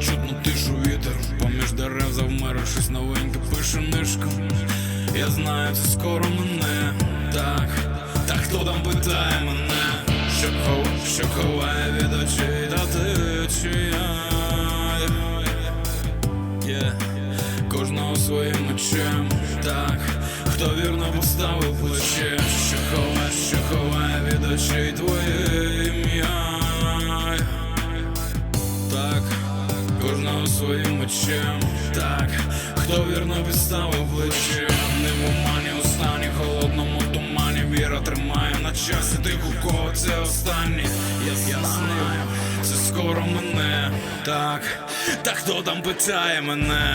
чутно тишу вітер. Поміж дерев завмер щось новеньке пише Я знаю, це скоро мене. Так, та хто там питає мене Що хов, що ховає від очей Та ти чи я Кожного своїм мечем Так, хто вірно поставив плече? Що ховає, що ховає від очей твоє ім'я так, кожного своїм мечем, так, хто вірно підставив плече, не в умані останні, холодному тумані, віра тримає на часі, тих скоро мене, так, та хто там питає мене.